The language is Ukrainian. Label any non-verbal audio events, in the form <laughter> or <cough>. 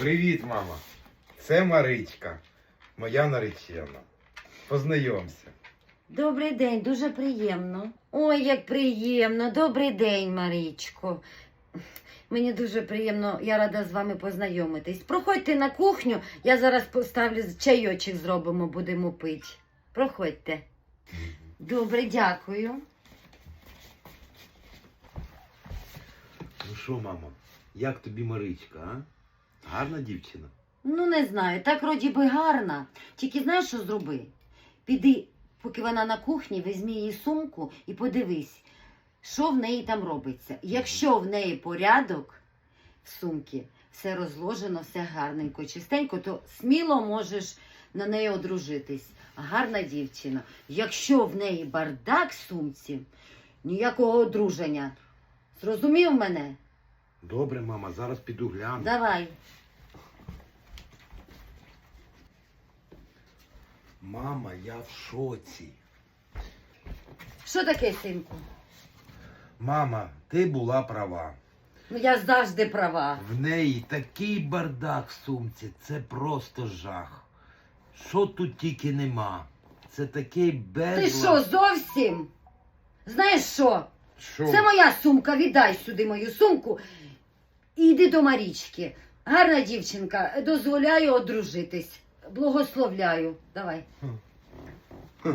Привіт, мама. Це Маричка, моя наречена. Познайомся. Добрий день, дуже приємно. Ой, як приємно. Добрий день, Марічко. Мені дуже приємно, я рада з вами познайомитись. Проходьте на кухню, я зараз поставлю чайочок зробимо, будемо пити. Проходьте. Добре, дякую. Ну що, мама, як тобі Маричка, а? Гарна дівчина. Ну, не знаю, так вроді би гарна. Тільки знаєш, що зроби? Піди, поки вона на кухні, візьми її сумку і подивись, що в неї там робиться. Якщо в неї порядок в сумці, все розложено, все гарненько, чистенько, то сміло можеш на неї одружитись. Гарна дівчина. Якщо в неї бардак в сумці, ніякого одруження. Зрозумів мене? Добре, мама, зараз піду гляну. Давай. Мама, я в шоці. Що таке, синку? Мама, ти була права. Ну я завжди права. В неї такий бардак в сумці, це просто жах. Що тут тільки нема. Це такий безлад. Ти що, зовсім? Знаєш що? Що? Це моя сумка, віддай сюди мою сумку і йди до Марічки. Гарна дівчинка, дозволяю одружитись. Благословляю. Давай. <laughs>